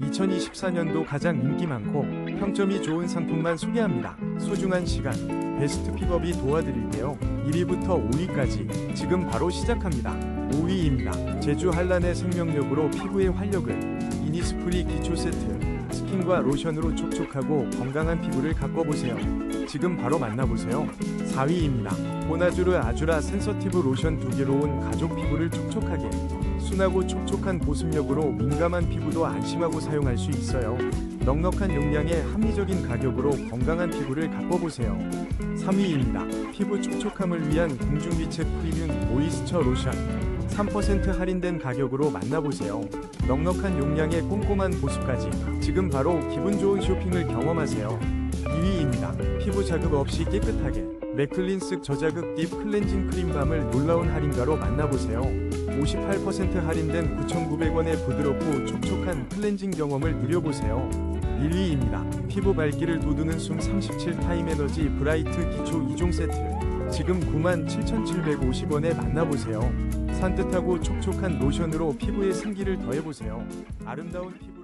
2024년도 가장 인기 많고 평점이 좋은 상품만 소개합니다. 소중한 시간, 베스트 픽업이 도와드릴게요. 1위부터 5위까지 지금 바로 시작합니다. 5위입니다. 제주 한란의 생명력으로 피부의 활력을 이니스프리 기초 세트 스킨과 로션으로 촉촉하고 건강한 피부를 가꿔보세요. 지금 바로 만나보세요. 4위입니다. 보나주르 아주라 센서티브 로션 두 개로 온 가족 피부를 촉촉하게 순하고 촉촉한 보습력으로 민감한 피부도 안심하고 사용할 수 있어요. 넉넉한 용량에 합리적인 가격으로 건강한 피부를 가꿔보세요. 3위입니다. 피부 촉촉함을 위한 공중비체 프리뮴 모이스처 로션 3% 할인된 가격으로 만나보세요. 넉넉한 용량에 꼼꼼한 보습까지 지금 바로 기분 좋은 쇼핑을 경험하세요. 2위입니다. 피부 자극 없이 깨끗하게 맥클린스 저자극 딥 클렌징 크림 밤을 놀라운 할인가로 만나보세요. 58% 할인된 9,900원의 부드럽고 촉촉한 클렌징 경험을 누려보세요. 1위입니다. 피부 밝기를 돋우는 숨 37 타임 에너지 브라이트 기초 2종 세트. 지금 97,750원에 만나보세요. 산뜻하고 촉촉한 로션으로 피부에 생기를 더해보세요. 아름다운 피부